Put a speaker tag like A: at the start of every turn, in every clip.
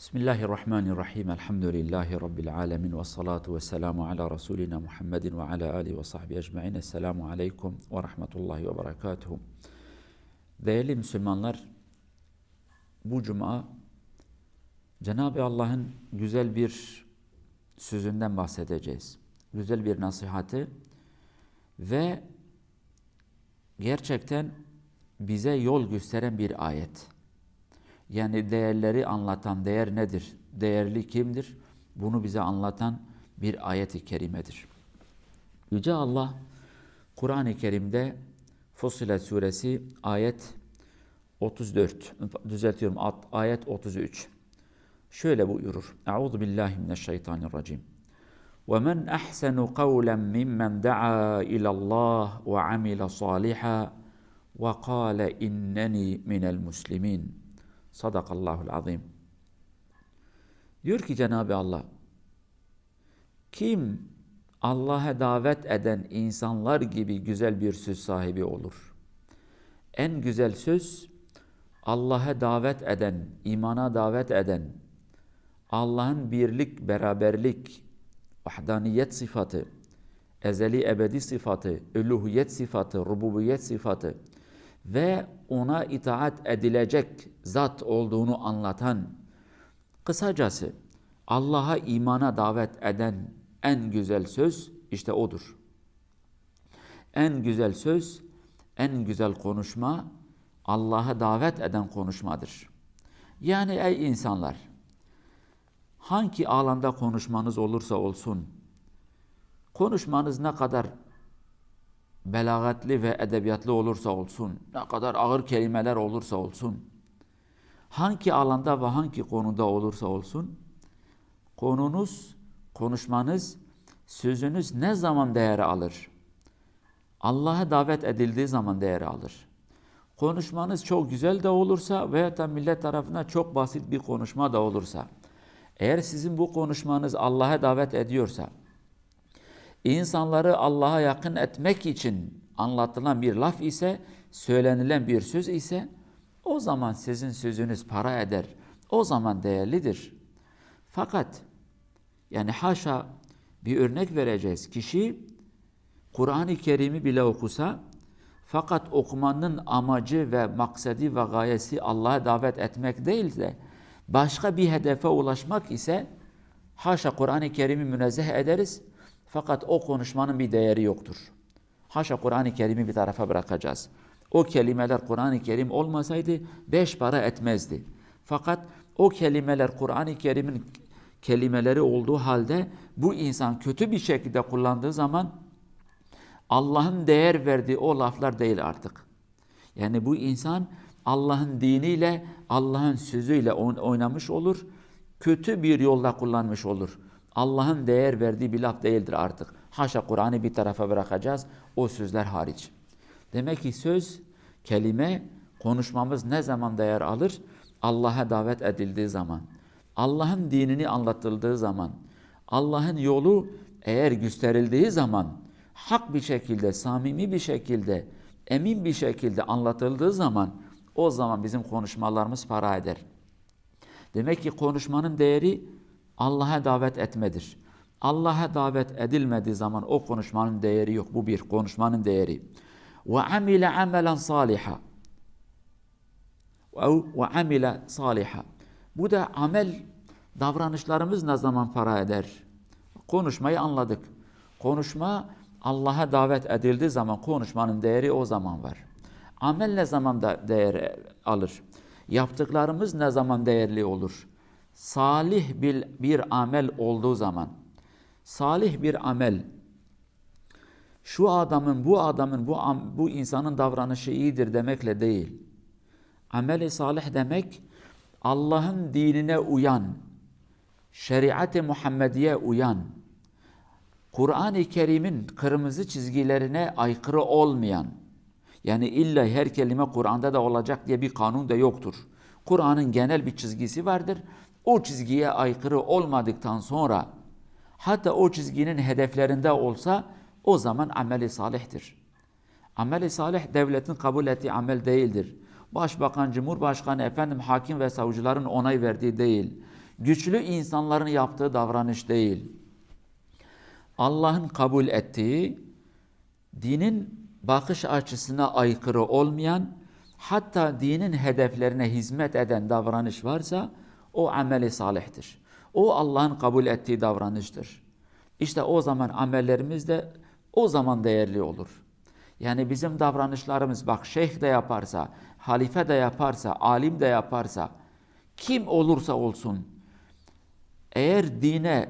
A: Bismillahirrahmanirrahim. Elhamdülillahi Rabbil alemin. Ve salatu ve selamu ala Resulina Muhammedin ve ala alihi ve sahbihi ecma'in. Esselamu aleyküm ve rahmetullahi ve berekatuhu. Değerli Müslümanlar, bu cuma Cenab-ı Allah'ın güzel bir sözünden bahsedeceğiz. Güzel bir nasihati ve gerçekten bize yol gösteren bir ayet. Yani değerleri anlatan değer nedir? Değerli kimdir? Bunu bize anlatan bir ayet-i kerimedir. Yüce Allah Kur'an-ı Kerim'de Fussilet suresi ayet 34 düzeltiyorum ayet 33 şöyle buyurur. Euzu billahi mineşşeytanirracim. Ve men ahsenu kavlen mimmen daa ila Allah ve amila salihan ve kâle inneni minel muslimin. Sadakallahul azim. Diyor ki Cenab-ı Allah, kim Allah'a davet eden insanlar gibi güzel bir söz sahibi olur. En güzel söz Allah'a davet eden, imana davet eden, Allah'ın birlik, beraberlik, vahdaniyet sıfatı, ezeli ebedi sıfatı, üluhiyet sıfatı, rububiyet sıfatı ve ona itaat edilecek zat olduğunu anlatan, kısacası Allah'a imana davet eden en güzel söz işte odur. En güzel söz, en güzel konuşma Allah'a davet eden konuşmadır. Yani ey insanlar, hangi alanda konuşmanız olursa olsun, konuşmanız ne kadar belagatli ve edebiyatlı olursa olsun, ne kadar ağır kelimeler olursa olsun, hangi alanda ve hangi konuda olursa olsun, konunuz, konuşmanız, sözünüz ne zaman değer alır? Allah'a davet edildiği zaman değer alır. Konuşmanız çok güzel de olursa veya da millet tarafından çok basit bir konuşma da olursa, eğer sizin bu konuşmanız Allah'a davet ediyorsa, insanları Allah'a yakın etmek için anlatılan bir laf ise, söylenilen bir söz ise, o zaman sizin sözünüz para eder. O zaman değerlidir. Fakat yani haşa bir örnek vereceğiz. Kişi Kur'an-ı Kerim'i bile okusa fakat okumanın amacı ve maksedi ve gayesi Allah'a davet etmek değil de başka bir hedefe ulaşmak ise haşa Kur'an-ı Kerim'i münezzeh ederiz fakat o konuşmanın bir değeri yoktur. Haşa Kur'an-ı Kerim'i bir tarafa bırakacağız. O kelimeler Kur'an-ı Kerim olmasaydı beş para etmezdi. Fakat o kelimeler Kur'an-ı Kerim'in kelimeleri olduğu halde bu insan kötü bir şekilde kullandığı zaman Allah'ın değer verdiği o laflar değil artık. Yani bu insan Allah'ın diniyle, Allah'ın sözüyle oynamış olur, kötü bir yolda kullanmış olur. Allah'ın değer verdiği bir laf değildir artık. Haşa Kur'an'ı bir tarafa bırakacağız, o sözler hariç. Demek ki söz, kelime, konuşmamız ne zaman değer alır? Allah'a davet edildiği zaman, Allah'ın dinini anlatıldığı zaman, Allah'ın yolu eğer gösterildiği zaman, hak bir şekilde, samimi bir şekilde, emin bir şekilde anlatıldığı zaman, o zaman bizim konuşmalarımız para eder. Demek ki konuşmanın değeri Allah'a davet etmedir. Allah'a davet edilmediği zaman o konuşmanın değeri yok. Bu bir konuşmanın değeri. Ve amile amelen saliha. Ve amile saliha. Bu da amel davranışlarımız ne zaman para eder? Konuşmayı anladık. Konuşma Allah'a davet edildiği zaman konuşmanın değeri o zaman var. Amel ne zaman da değer alır? Yaptıklarımız ne zaman değerli olur? Salih bir, bir amel olduğu zaman, salih bir amel, şu adamın, bu adamın, bu, bu insanın davranışı iyidir demekle değil. Ameli salih demek, Allah'ın dinine uyan, şeriat-ı Muhammediye uyan, Kur'an-ı Kerim'in kırmızı çizgilerine aykırı olmayan, yani illa her kelime Kur'an'da da olacak diye bir kanun da yoktur. Kur'an'ın genel bir çizgisi vardır. O çizgiye aykırı olmadıktan sonra hatta o çizginin hedeflerinde olsa o zaman ameli salihtir. Ameli salih devletin kabul ettiği amel değildir. Başbakan, Cumhurbaşkanı, efendim hakim ve savcıların onay verdiği değil. güçlü insanların yaptığı davranış değil. Allah'ın kabul ettiği, dinin bakış açısına aykırı olmayan, hatta dinin hedeflerine hizmet eden davranış varsa o ameli salihtir. O Allah'ın kabul ettiği davranıştır. İşte o zaman amellerimiz de o zaman değerli olur. Yani bizim davranışlarımız bak şeyh de yaparsa, halife de yaparsa, alim de yaparsa, kim olursa olsun eğer dine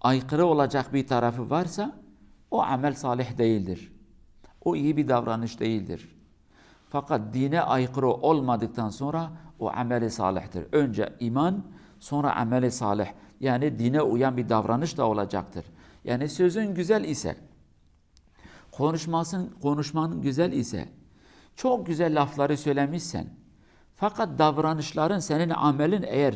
A: aykırı olacak bir tarafı varsa o amel salih değildir. O iyi bir davranış değildir. Fakat dine aykırı olmadıktan sonra o ameli salihtir. Önce iman, sonra ameli salih. Yani dine uyan bir davranış da olacaktır. Yani sözün güzel ise, konuşmasın, konuşmanın güzel ise, çok güzel lafları söylemişsen, fakat davranışların senin amelin eğer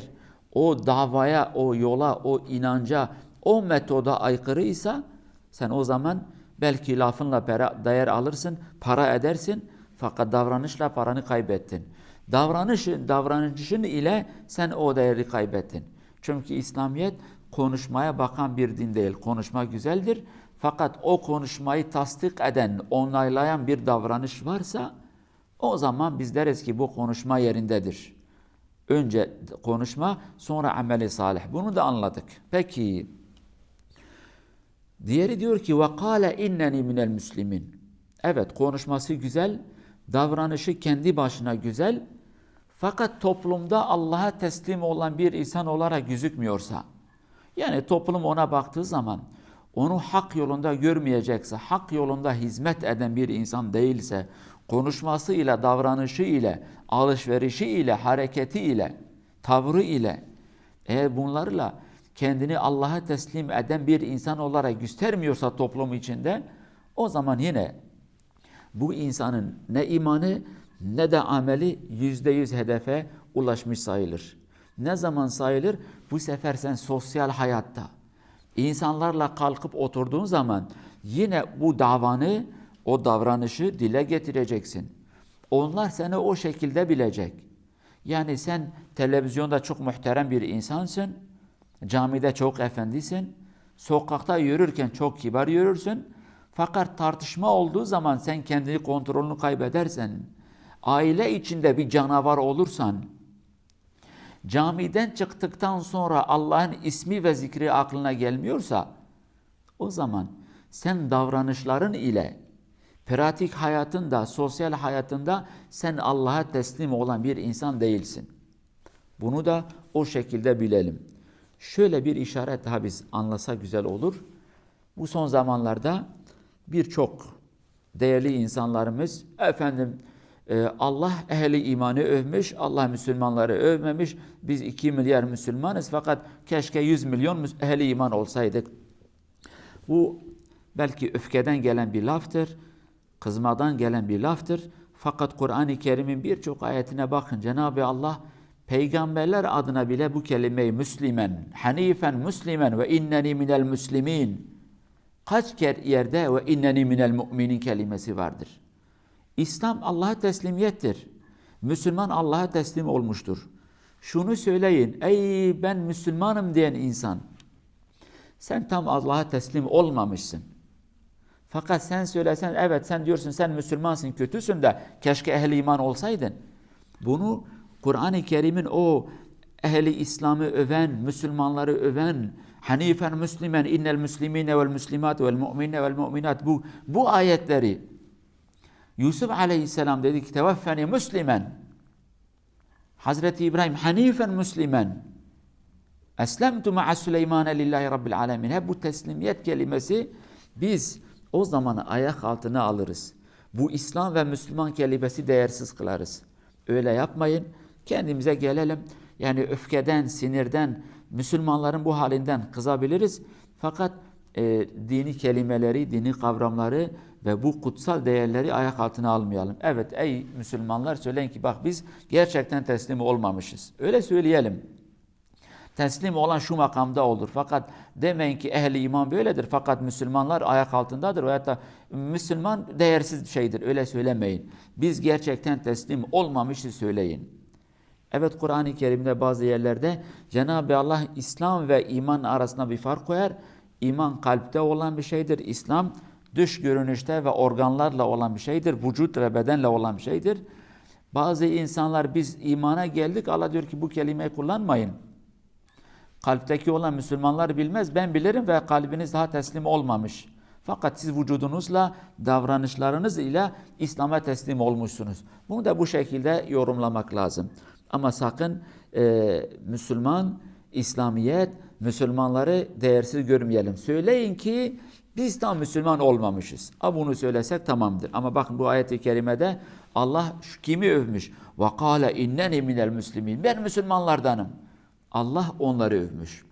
A: o davaya, o yola, o inanca, o metoda aykırıysa sen o zaman belki lafınla değer alırsın, para edersin fakat davranışla paranı kaybettin. Davranışın, davranışın ile sen o değeri kaybettin. Çünkü İslamiyet konuşmaya bakan bir din değil. Konuşma güzeldir. Fakat o konuşmayı tasdik eden, onaylayan bir davranış varsa o zaman biz deriz ki bu konuşma yerindedir. Önce konuşma, sonra ameli salih. Bunu da anladık. Peki. Diğeri diyor ki kâle inneni minel müslimin. Evet konuşması güzel, davranışı kendi başına güzel. Fakat toplumda Allah'a teslim olan bir insan olarak gözükmüyorsa, yani toplum ona baktığı zaman onu hak yolunda görmeyecekse, hak yolunda hizmet eden bir insan değilse, konuşması ile, davranışı ile, alışverişi ile, hareketi ile, tavrı ile, eğer bunlarla kendini Allah'a teslim eden bir insan olarak göstermiyorsa toplum içinde, o zaman yine bu insanın ne imanı ne de ameli yüzde yüz hedefe ulaşmış sayılır. Ne zaman sayılır? Bu sefer sen sosyal hayatta insanlarla kalkıp oturduğun zaman yine bu davanı, o davranışı dile getireceksin. Onlar seni o şekilde bilecek. Yani sen televizyonda çok muhterem bir insansın, camide çok efendisin, sokakta yürürken çok kibar yürürsün. Fakat tartışma olduğu zaman sen kendini kontrolünü kaybedersen, aile içinde bir canavar olursan, camiden çıktıktan sonra Allah'ın ismi ve zikri aklına gelmiyorsa, o zaman sen davranışların ile, pratik hayatında, sosyal hayatında sen Allah'a teslim olan bir insan değilsin. Bunu da o şekilde bilelim. Şöyle bir işaret daha biz anlasa güzel olur. Bu son zamanlarda birçok değerli insanlarımız efendim Allah ehli imanı övmüş, Allah Müslümanları övmemiş. Biz 2 milyar Müslümanız fakat keşke 100 milyon ehli iman olsaydık. Bu belki öfkeden gelen bir laftır, kızmadan gelen bir laftır. Fakat Kur'an-ı Kerim'in birçok ayetine bakın Cenab-ı Allah peygamberler adına bile bu kelimeyi Müslimen, Hanifen Müslimen ve inneni minel müslimin kaç yerde ve inneni minel müminin kelimesi vardır. İslam Allah'a teslimiyettir. Müslüman Allah'a teslim olmuştur. Şunu söyleyin, ey ben Müslümanım diyen insan, sen tam Allah'a teslim olmamışsın. Fakat sen söylesen, evet sen diyorsun sen Müslümansın, kötüsün de keşke ehli iman olsaydın. Bunu Kur'an-ı Kerim'in o ehli İslam'ı öven, Müslümanları öven, Hanifen Müslümen, innel müslimine vel müslimat vel mu'mine vel mu'minat bu, bu ayetleri Yusuf aleyhisselam dedi ki teveffeni Müslümen Hazreti İbrahim Hanifen Müslümen Eslemtu ma'a Süleymane lillahi rabbil alemin. Hep bu teslimiyet kelimesi biz o zamanı ayak altına alırız. Bu İslam ve Müslüman kelimesi değersiz kılarız. Öyle yapmayın. Kendimize gelelim. Yani öfkeden, sinirden, Müslümanların bu halinden kızabiliriz. Fakat e, dini kelimeleri, dini kavramları ve bu kutsal değerleri ayak altına almayalım. Evet ey Müslümanlar söyleyin ki bak biz gerçekten teslim olmamışız. Öyle söyleyelim. Teslim olan şu makamda olur. Fakat demeyin ki ehli iman böyledir. Fakat Müslümanlar ayak altındadır. Veyahut da Müslüman değersiz şeydir. Öyle söylemeyin. Biz gerçekten teslim olmamışız söyleyin. Evet Kur'an-ı Kerim'de bazı yerlerde Cenab-ı Allah İslam ve iman arasında bir fark koyar. İman kalpte olan bir şeydir. İslam dış görünüşte ve organlarla olan bir şeydir. Vücut ve bedenle olan bir şeydir. Bazı insanlar biz imana geldik Allah diyor ki bu kelimeyi kullanmayın. Kalpteki olan Müslümanlar bilmez. Ben bilirim ve kalbiniz daha teslim olmamış. Fakat siz vücudunuzla, davranışlarınız ile İslam'a teslim olmuşsunuz. Bunu da bu şekilde yorumlamak lazım. Ama sakın e, Müslüman, İslamiyet, Müslümanları değersiz görmeyelim. Söyleyin ki biz tam Müslüman olmamışız. Ha bunu söylesek tamamdır. Ama bakın bu ayet-i kerimede Allah şu kimi övmüş? وَقَالَ اِنَّنِ مِنَ الْمُسْلِمِينَ Ben Müslümanlardanım. Allah onları övmüş.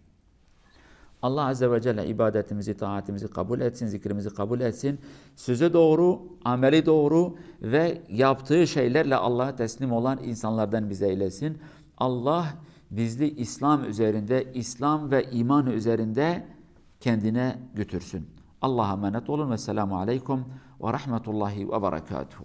A: Allah Azze ve Celle ibadetimizi, taatimizi kabul etsin, zikrimizi kabul etsin. Sözü doğru, ameli doğru ve yaptığı şeylerle Allah'a teslim olan insanlardan bize eylesin. Allah bizli İslam üzerinde, İslam ve iman üzerinde kendine götürsün. Allah'a emanet olun ve selamu aleyküm ve rahmetullahi ve berekatuhu.